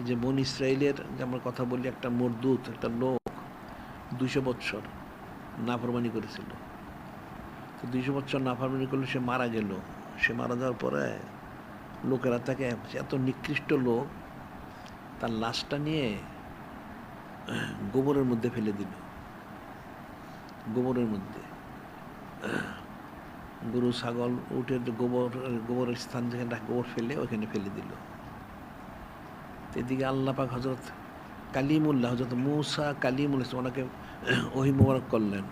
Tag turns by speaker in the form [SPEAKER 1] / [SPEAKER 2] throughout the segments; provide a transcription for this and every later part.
[SPEAKER 1] যে বন ইসরায়েলের যে আমরা কথা বলি, একটা মরদুত, একটা লোক, দুইশো বৎসর নাফরমানি করেছিল। তো দুইশো বৎসর নাফরমানি করলে সে মারা গেল। সে মারা যাওয়ার পরে লোকেরা তাকে এত নিকৃষ্ট লোক, তার লাশটা নিয়ে গোবরের মধ্যে ফেলে দিল। গোবরের মধ্যে। গরু, ছাগল উঠে গোবর, গোবরের স্থান যেখানে গোবর ফেলে ওখানে ফেলে দিল। এদিকে আল্লাহ পাক হজরত কালিমুল্লাহ হজরত মৌসা কালিমুল ইসলাম ওনাকে ওহি করলেন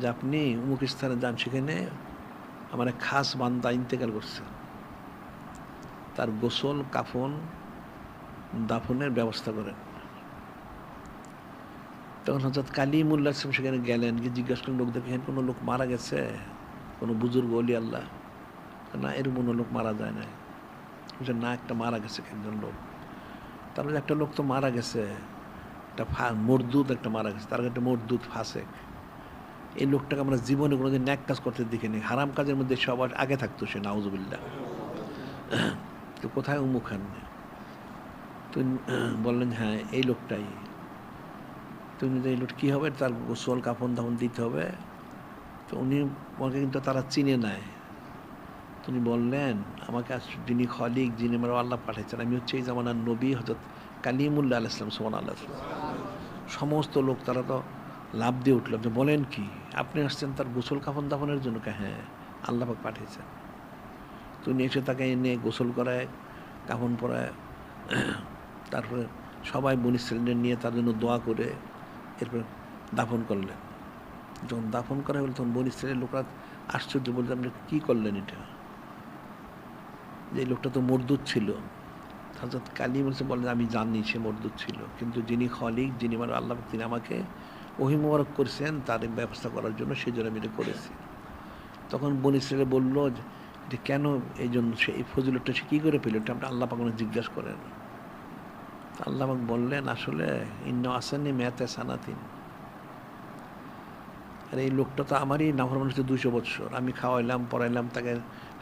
[SPEAKER 1] যে আপনি অমুক স্থানে যান, সেখানে আমার এক খাস বান্দা ইন্তেকাল করছে। তার গোসল, কাফন, দাফনের ব্যবস্থা করেন। তখন হজরত কালিমুল্লাহ ইসলাম সেখানে গেলেন, গিয়ে জিজ্ঞাসা করেন লোকদের এখানে কোনো লোক মারা গেছে? কোনো বুজুর্গ অলি আল্লাহ? না, এরকম কোনো লোক মারা যায় না বলছে, না একটা মারা গেছে একজন লোক। তারপরে একটা লোক তো মারা গেছে একটা মরদুদ একটা মারা গেছে তার একটা মরদুদ ফাসেক এই লোকটাকে আমরা জীবনে কোনোদিন ন্যাক কাজ করতে দেখিনি। হারাম কাজের মধ্যে সবার আগে থাকতো সে নাউজুবিল্লাহ। তো কোথায় উমুখ খান? তো বললেন হ্যাঁ এই লোকটাই। তুমি এই লোক কী হবে? তার গোসল কাফন দাফন দিতে হবে। তো উনি আমাকে কিন্তু তারা চিনে নেয় তিনি বললেন, আমাকে আজ যিনি খলিক, যিনি আমার আল্লাহ পাঠিয়েছেন, আমি হচ্ছে এই জামানার নবী হজরত কালিমুল্লাহ আল ইসলাম সোমান আল্লাহ সমস্ত লোক তারা তো লাভ দিয়ে উঠল, যে বলেন কি, আপনি আসছেন তার গোসল কাফন দাফনের জন্য হ্যাঁ আল্লাহাক পাঠিয়েছেন। তুমি এসে তাকে এনে গোসল করায়, কাফন পরায়, তারপরে সবাই বনি সিলিন্ডার নিয়ে তার জন্য দোয়া করে এরপরে দাফন করলেন। যখন দাফন করা হলো, তখন বনি ইসরায়েলের লোকরা আশ্চর্য বলতে আপনি কী করলেন এটা? যে লোকটা তো মরদুত ছিল। হজরত কালী বলছে বলেন আমি জানি সে মরদুত ছিল। কিন্তু যিনি খলিক, যিনি আমার আল্লাহ তিনি আমাকে অহিমোবারক করেছেন, তার ব্যবস্থা করার জন্য সেই জন্য আমি এটা করেছি। তখন বনি ইসরায়েল বলল যে কেন এই জন্য সে, এই ফজিলতটা সে কী করে পেল? এটা আপনি আল্লাহ পাক জিজ্ঞাসা করেন। আল্লাহ বললেন, আসলে ইন্ন আসেননি ম্যাথে সানাতিন। আর এই লোকটা তো আমারই নাফরমান হচ্ছে দুশো বৎসর। আমি খাওয়াইলাম, পড়াইলাম, তাকে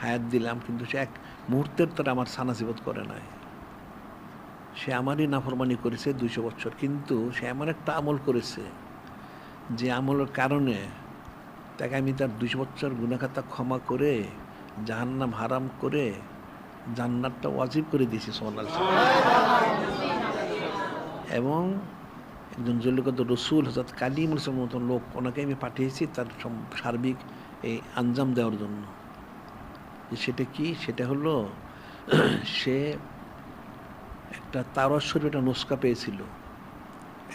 [SPEAKER 1] হায়াত দিলাম, কিন্তু সে এক মুহূর্তের তারা আমার সানাসিবত করে নাই। সে আমারই নাফরমানি করেছে দুইশো বছর কিন্তু সে এমন একটা আমল করেছে যে আমলের কারণে তাকে আমি তার দুইশো বছর গুণাখাতা ক্ষমা করে, জাহান্নাম হারাম করে, জান্নাতটা ওয়াজিব করে দিয়েছি সোনাল এবং একজন জলিকত রসুল হজরত কালিম ইসলামের মতন লোক, ওনাকে আমি পাঠিয়েছি তার সার্বিক এই আঞ্জাম দেওয়ার জন্য। সেটা কি? সেটা হলো, সে একটা তাওরাত শরীফ একটা নুস্কা পেয়েছিল,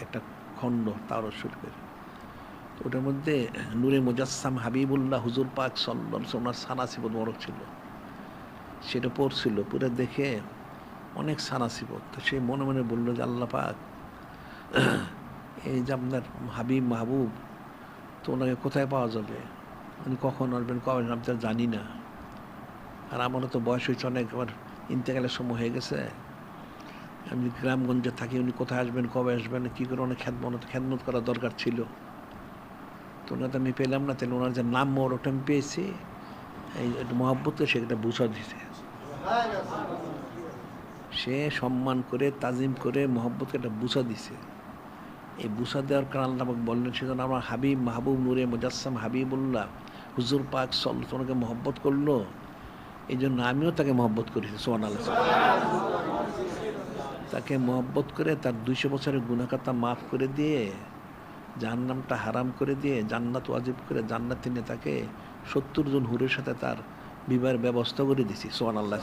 [SPEAKER 1] একটা খণ্ড তাওরাত শরীফের। ওটার মধ্যে নূরে মুজাসসাম হাবিবুল্লাহ হুজুর পাক সল্লাম ওনার সানাসিবত মরক ছিল। সেটা পড়ছিল পুরো দেখে অনেক সানাসিবত। তো সে মনে মনে বলল যে, আল্লাহ পাক এই যে আপনার হাবিব মাহবুব, তো ওনাকে কোথায় পাওয়া যাবে? উনি কখন আসবেন, কবে আমি তো জানি না। আর আমারও তো বয়স হয়েছে অনেক, আমার ইন্তেকালের সময় হয়ে গেছে। আমি গ্রামগঞ্জে থাকি, উনি কোথায় আসবেন, কবে আসবেন, কী করে অনেক খ্যাতমত খ্যাতমত করা দরকার ছিল। তো ওনাকে আমি পেলাম না, তাহলে ওনার যে নাম মোর ওটা আমি পেয়েছি। এই একটু মহাব্বতকে সেটা বুঝা দিতে সে সম্মান করে, তাজিম করে মহব্বতকে একটা বুসা দিছে। এই বুসা দেওয়ার কারণ নামক বললেন, সেজন্য আমার হাবিব মাহবুব নূরে মুজাসসাম হাবিবুল্লাহ হুজুর পাক সল তোমাকে মহব্বত করল। এই জন্য আমিও তাকে মহব্বত করেছি সোহান আল্লাহ তাকে মহব্বত করে তার দুইশো বছরের গুণাকাতা মাফ করে দিয়ে, জাহান্নামটা হারাম করে দিয়ে, জান্নাত ওয়াজিব করে জান্নাত তিনি তাকে সত্তর জন হুরের সাথে তার বিবাহের ব্যবস্থা করে দিছি সোহান আল্লাহ